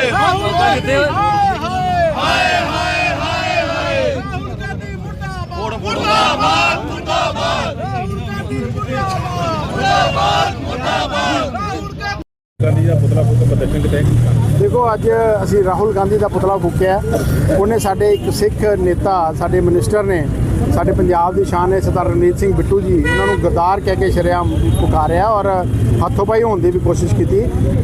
ਕਿੱਥੇ ਗਾਂਧੀ ਦਾ ਪੁਤਲਾ ਫੂਕ ਪ੍ਰਦਰਸ਼ਨ ਕਿਤੇ ਦੇਖੋ, ਅੱਜ ਅਸੀਂ ਰਾਹੁਲ ਗਾਂਧੀ ਦਾ ਪੁਤਲਾ ਫੂਕਿਆ ਉਹਨੇ ਸਾਡੇ ਇੱਕ ਸਿੱਖ ਨੇਤਾ, ਸਾਡੇ ਮਿਨਿਸਟਰ ਨੇ ਸਾਡੇ ਪੰਜਾਬ ਦੀ ਸ਼ਾਨ ਹੈ ਸਰਦਾਰ ਰਣਜੀਤ ਸਿੰਘ ਬਿੱਟੂ ਜੀ ਉਹਨਾਂ ਨੂੰ ਗਦਾਰ ਕਹਿ ਕੇ ਸ਼ਰੇਆਮ ਪੁਕਾਰਿਆ ਔਰ ਹੱਥੋਂ ਪਾਈ ਹੋਣ ਦੀ ਵੀ ਕੋਸ਼ਿਸ਼ ਕੀਤੀ।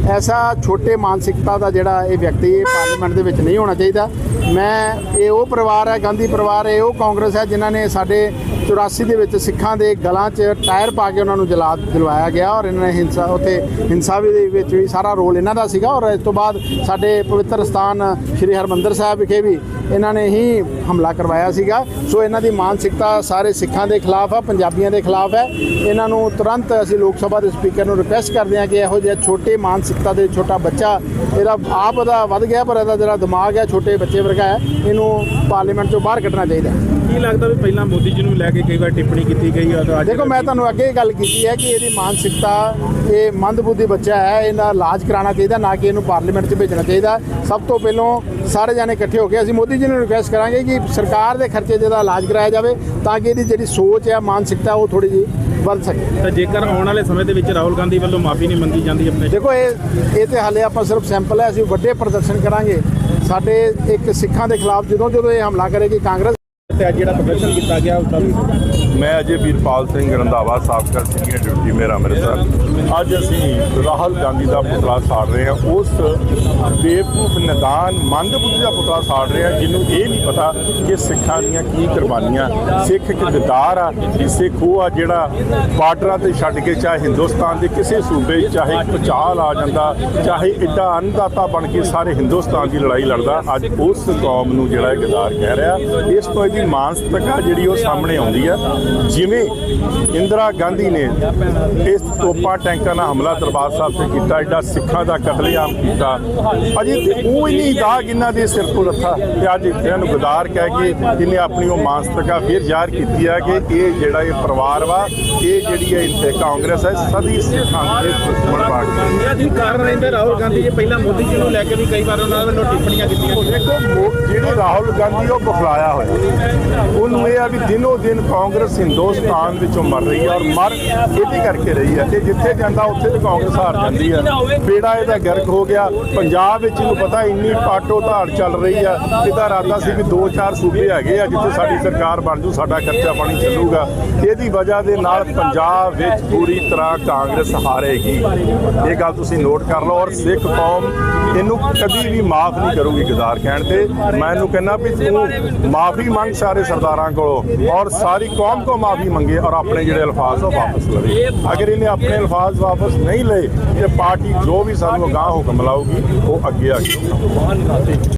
ਐਸਾ ਛੋਟੇ ਮਾਨਸਿਕਤਾ ਦਾ ਜਿਹੜਾ ਇਹ ਵਿਅਕਤੀ ਪਾਰਲੀਮੈਂਟ ਦੇ ਵਿੱਚ ਨਹੀਂ ਹੋਣਾ ਚਾਹੀਦਾ। ਮੈਂ, ਇਹ ਉਹ ਪਰਿਵਾਰ ਹੈ, ਗਾਂਧੀ ਪਰਿਵਾਰ, ਇਹ ਉਹ ਕਾਂਗਰਸ ਹੈ ਜਿਨ੍ਹਾਂ ਨੇ ਸਾਡੇ 84 ਦੇ ਵਿੱਚ ਸਿੱਖਾਂ ਦੇ ਗਲਾਂ 'ਚ ਟਾਇਰ ਪਾ ਕੇ ਉਹਨਾਂ ਨੂੰ ਜਲਾ ਜਲਵਾਇਆ ਗਿਆ ਔਰ ਇਹਨਾਂ ਨੇ ਹਿੰਸਾ, ਉੱਥੇ ਹਿੰਸਾ ਵੀ ਦੇ ਵਿੱਚ ਵੀ ਸਾਰਾ ਰੋਲ ਇਹਨਾਂ ਦਾ ਸੀਗਾ ਔਰ ਇਸ ਤੋਂ ਬਾਅਦ ਸਾਡੇ ਪਵਿੱਤਰ ਸਥਾਨ ਸ੍ਰੀ ਹਰਮੰਦਰ ਸਾਹਿਬ ਵਿਖੇ ਵੀ ਇਹਨਾਂ ਨੇ ਹੀ ਹਮਲਾ ਕਰਵਾਇਆ ਸੀਗਾ। ਸੋ ਇਹਨਾਂ ਦੀ ਮਾਨਸਿਕਤਾ ਸਾਰੇ ਸਿੱਖਾਂ ਦੇ ਖਿਲਾਫ ਆ, ਪੰਜਾਬੀਆਂ ਦੇ ਖਿਲਾਫ ਹੈ। ਇਹਨਾਂ ਨੂੰ ਤੁਰੰਤ ਅਸੀਂ ਲੋਕ ਸਭਾ ਦੇ ਸਪੀਕਰ ਨੂੰ ਰਿਕੁਐਸਟ ਕਰਦੇ ਹਾਂ ਕਿ ਇਹੋ ਜਿਹਾ ਛੋਟੇ ਮਾਨਸਿਕਤਾ ਦੇ ਛੋਟਾ ਬੱਚਾ ਇਹਦਾ ਆਪ ਦਾ ਵੱਧ ਗਿਆ, ਪਰ ਇਹਦਾ ਜਿਹੜਾ ਦਿਮਾਗ ਹੈ, ਛੋਟੇ ਬੱਚੇ ਵਰਗਾ ਹੈ, ਇਹਨੂੰ ਪਾਰਲੀਮੈਂਟ ਚੋਂ ਬਾਹਰ ਕੱਢਣਾ ਚਾਹੀਦਾ ਕੀ ਲੱਗਦਾ ਵੀ ਪਹਿਲਾਂ ਮੋਦੀ ਜੀ ਨੂੰ ਲੈ ਕੇ ਕਈ ਵਾਰ ਟਿੱਪਣੀ ਕੀਤੀ ਗਈ ਆ ਤਾਂ ਅੱਜ ਦੇਖੋ ਮੈਂ ਤੁਹਾਨੂੰ ਅੱਗੇ ਹੀ ਗੱਲ ਕੀਤੀ ਹੈ ਕਿ ਇਹਦੀ ਮਾਨਸਿਕਤਾ ਇਹ ਮੰਦਬੁੱਧੀ ਬੱਚਾ ਹੈ ਇਹਦਾ ਇਲਾਜ ਕਰਾਉਣਾ ਚਾਹੀਦਾ ਨਾ ਕਿ ਇਹਨੂੰ ਪਾਰਲੀਮੈਂਟ 'ਚ ਭੇਜਣਾ ਚਾਹੀਦਾ। ਸਭ ਤੋਂ ਪਹਿਲਾਂ ਸਾਰੇ ਜਾਣੇ ਇਕੱਠੇ ਹੋ ਕੇ ਅਸੀਂ ਮੋਦੀ ਜੀ ਨੂੰ ਰਿਕੁਐਸਟ ਕਰਾਂਗੇ ਕਿ ਸਰਕਾਰ ਦੇ ਖਰਚੇ 'ਚ ਇਹਦਾ ਇਲਾਜ ਕਰਾਇਆ ਜਾਵੇ ਤਾਂ ਕਿ ਇਹਦੀ ਜਿਹੜੀ ਸੋਚ ਹੈ ਮਾਨਸਿਕਤਾ ਉਹ ਥੋੜੀ ਜਿਹੀ ਬਦਲ ਸਕੇ। ਤਾਂ ਜੇਕਰ ਆਉਣ ਵਾਲੇ ਸਮੇਂ ਦੇ ਵਿੱਚ ਰਾਹੁਲ ਗਾਂਧੀ ਵੱਲੋਂ ਮਾਫੀ ਨਹੀਂ ਮੰਗੀ ਜਾਂਦੀ ਆਪਣੇ ਦੇਖੋ ਇਹ ਇਹ ਤੇ ਹਾਲੇ ਆਪਾਂ ਸਿਰਫ ਸੈਂਪਲ ਹੈ ਅਸੀਂ ਵੱਡੇ ਪ੍ਰਦਰਸ਼ਨ ਕਰਾਂਗੇ। ਸਾਡੇ ਇੱਕ ਸਿੱਖਾਂ ਦੇ ਖਿਲਾਫ ਜਦੋਂ ਜਦੋਂ ਇਹ ਹਮਲਾ ਕਰੇਗੀ ਕਾਂਗਰਸ ਤੇ ਅੱਜ ਜਿਹੜਾ ਪ੍ਰਦਰਸ਼ਨ ਕੀਤਾ ਗਿਆ, ਉਸ ਦਾ ਮੈਂ ਅਜੇ ਵੀਰਪਾਲ ਸਿੰਘ ਰੰਧਾਵਾ, ਸਾਬਕਾ ਸੀਨੀਅਰ ਡਿਪਟੀ ਮੇਰਾ ਅੰਮ੍ਰਿਤਸਰ। ਅੱਜ ਅਸੀਂ ਰਾਹੁਲ ਗਾਂਧੀ ਦਾ ਪੁਤਲਾ ਸਾੜ ਰਹੇ ਹਾਂ। ਉਸ ਬੇਵਕੂਫ, ਨਿਦਾਨ, ਮੰਦਬੁੱਧੀ ਦਾ ਪੁਤਲਾ ਸਾੜ ਰਹੇ ਹਾਂ, ਜਿਹਨੂੰ ਇਹ ਨਹੀਂ ਪਤਾ ਕਿ ਸਿੱਖਾਂ ਦੀਆਂ ਕੀ ਕੁਰਬਾਨੀਆਂ, ਸਿੱਖ ਇੱਕ ਗਦਾਰ ਆ ਕਿ ਸਿੱਖ ਉਹ ਆ ਜਿਹੜਾ ਬਾਰਡਰਾਂ ਤੇ ਛੱਡ ਕੇ ਚਾਹੇ ਹਿੰਦੁਸਤਾਨ ਦੇ ਕਿਸੇ ਸੂਬੇ ਚਾਹੇ ਪਚਾਲ ਆ ਜਾਂਦਾ, ਚਾਹੇ ਇੱਡਾ ਅੰਨਦਾਤਾ ਬਣ ਕੇ ਸਾਰੇ ਹਿੰਦੁਸਤਾਨ ਦੀ ਲੜਾਈ ਲੜਦਾ, ਅੱਜ ਉਸ ਕੌਮ ਨੂੰ ਜਿਹੜਾ ਗਦਾਰ ਕਹਿ ਰਿਹਾ। ਇਸ ਤੋਂ ਇਹਦੀ ਮਾਨਸਿਕਤਾ ਜਿਹੜੀ ਉਹ ਸਾਹਮਣੇ ਆਉਂਦੀ ਆ। ਜਿਵੇਂ ਇੰਦਰਾ ਗਾਂਧੀ ਨੇ ਇਸ ਤੋਪਾਂ ਟੈਂਕਾਂ ਨਾਲ ਹਮਲਾ ਦਰਬਾਰ ਸਾਹਿਬ ਤੇ ਕੀਤਾ ਐਡਾ ਸਿੱਖਾਂ ਦਾ ਕਤਲੇਆਮ ਕੀਤਾ। ਅਜੇ ਤੇ ਉਹ ਹੀ ਨਹੀਂ ਦਾਗ ਇਹਨਾਂ ਦੇ ਸਿਰ ਤੋਂ ਲੱਥਾ। ਤੇ ਅੱਜ ਇਹਨਾਂ ਨੂੰ ਗਦਾਰ ਕਹਿ ਕੇ ਇਹਨੇ ਆਪਣੀ ਉਹ ਮਾਨਸਿਕਤਾ ਫਿਰ ਜ਼ਾਹਰ ਕੀਤੀ ਹੈ ਕਿ ਇਹ ਜਿਹੜਾ ਇਹ ਪਰਿਵਾਰ ਵਾ ਇਹ ਜਿਹੜੀ ਹੈ ਇੱਥੇ ਕਾਂਗਰਸ ਹੈ ਸਦੀ ਸਿੱਖਾਂ ਦੇ ਦੁਸ਼ਮਣ ਇਹ ਜੀ ਕਾਰਨ ਰਹਿੰਦੇ ਰਾਹੁਲ ਗਾਂਧੀ ਜੀ ਪਹਿਲਾਂ ਮੋਦੀ ਜੀ ਨੂੰ ਲੈ ਕੇ ਵੀ ਕਈ ਵਾਰ ਉਹਨਾਂ ਵੱਲੋਂ ਟਿੱਪਣੀਆਂ ਕੀਤੀਆਂ। ਦੇਖੋ ਜਿਹੜੇ ਰਾਹੁਲ ਗਾਂਧੀ ਉਹ ਬਖਲਾਇਆ ਹੋਇਆ। ਉਹਨੂੰ ਇਹ ਆ ਵੀ ਦਿਨੋ ਦਿਨ ਕਾਂਗਰਸ ਹਿੰਦੁਸਤਾਨ ਵਿੱਚੋਂ ਮਰ ਰਹੀ ਹੈ ਔਰ ਮਰ ਇਹਦੀ ਕਰਕੇ ਰਹੀ ਹੈ ਕਿ ਜਿੱਥੇ ਜਾਂਦਾ ਉੱਥੇ ਤੇ ਕਾਂਗਰਸ ਹਾਰ ਜਾਂਦੀ ਹੈ। ਬੇੜਾ ਇਹਦਾ ਗਰਕ ਹੋ ਗਿਆ। ਪੰਜਾਬ ਵਿੱਚ ਇਹਨੂੰ ਪਤਾ ਇੰਨੀ ਪਾਟੋ ਧਾੜ ਚੱਲ ਰਹੀ ਆ ਇਹਦਾ ਇਰਾਦਾ ਸੀ ਵੀ ਦੋ ਚਾਰ ਸੂਬੇ ਹੈਗੇ ਆ ਜਿੱਥੇ ਸਾਡੀ ਸਰਕਾਰ ਬਣ ਜੂ, ਸਾਡਾ ਖਰਚਾ ਪਾਣੀ ਚੱਲੂਗਾ। ਇਹਦੀ ਵਜ੍ਹਾ ਦੇ ਨਾਲ ਪੰਜਾਬ ਵਿੱਚ ਪੂਰੀ ਤਰ੍ਹਾਂ ਕਾਂਗਰਸ ਹਾਰੇਗੀ। ਇਹ ਗੱਲ ਤੁਸੀਂ ਨੋਟ ਕਰ ਲਓ ਔਰ ਸਿੱਖ ਕੌਮ ਇਹਨੂੰ ਕਦੀ ਵੀ ਮਾਫ ਨਹੀਂ ਕਰੂਗੀ ਗਦਾਰ ਕਹਿਣ ਤੇ। ਮੈਂ ਇਹਨੂੰ ਕਹਿੰਦਾ ਵੀ ਤੂੰ ਮਾਫੀ ਮੰਗ ਸਾਰੇ ਸਰਦਾਰਾਂ ਕੋਲੋਂ ਔਰ ਸਾਰੀ ਕੌਮ ਕੋ ਮਾਫੀ ਮੰਗੇ ਔਰ ਆਪਣੇ ਜਿਹੜੇ ਅਲਫਾਜ਼ ਉਹ ਵਾਪਸ ਲਵੇ। ਅਗਰ ਇਹਨੇ ਆਪਣੇ ਅਲਫਾਜ਼ ਵਾਪਸ ਨਹੀਂ ਲਏ, ਤੇ ਪਾਰਟੀ ਜੋ ਵੀ ਸਾਨੂੰ ਅਗਾਹ ਹੁਕਮ ਲਾਊਗੀ, ਉਹ ਅੱਗੇ ਆ ਕੇ